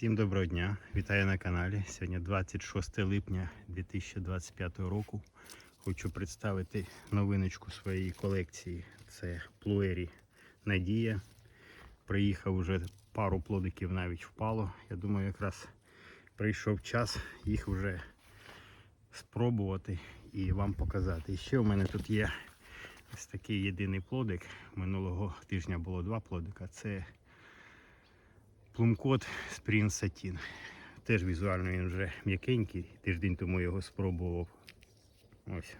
Всім доброго дня! Вітаю на каналі. Сьогодні 26 липня 2025 року. Хочу представити новиночку своєї колекції. Це Плуері Надія. Приїхав уже пару плодиків навіть впало. Я думаю, якраз прийшов час їх вже спробувати і вам показати. І ще у мене тут є ось такий єдиний плодик. Минулого тижня було два плодика. Це Плумкот Spring Satin. Теж візуально він вже м'якенький. Тиждень тому його спробував. Ось,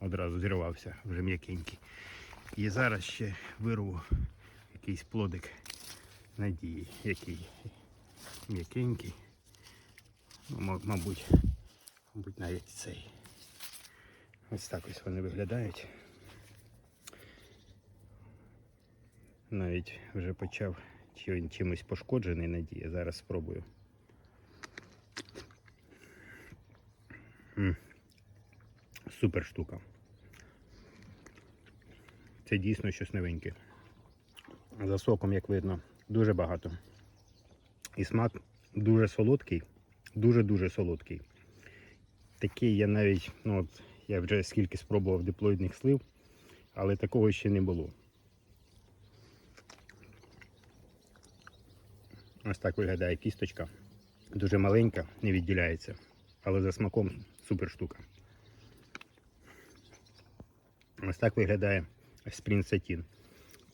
одразу зірвався, вже м'якенький. І зараз ще вирву якийсь плодик надії, який м'якенький. Ну, мабуть, мабуть, навіть цей. Ось так ось вони виглядають. Навіть вже почав чи він чимось пошкоджений надія. Зараз спробую. Супер штука. Це дійсно щось новеньке. За соком, як видно, дуже багато. І смак дуже солодкий, дуже-дуже солодкий. Такий я навіть, ну от я вже скільки спробував диплоїдних слив, але такого ще не було. Ось так виглядає кісточка. Дуже маленька, не відділяється. Але за смаком супер штука. Ось так виглядає Satin.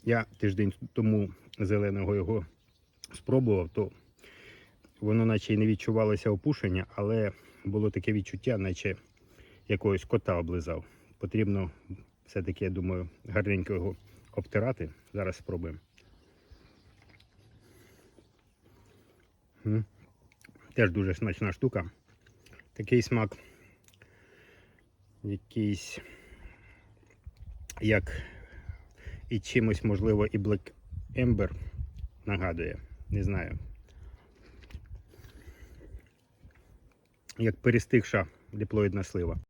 Я тиждень тому зеленого його спробував, то воно наче й не відчувалося опушення, але було таке відчуття, наче якогось кота облизав. Потрібно все-таки, я думаю, гарненько його обтирати. Зараз спробуємо. Теж дуже смачна штука. Такий смак, якийсь, як і чимось, можливо, і Black Ember нагадує. Не знаю. Як перестигша диплоїдна слива.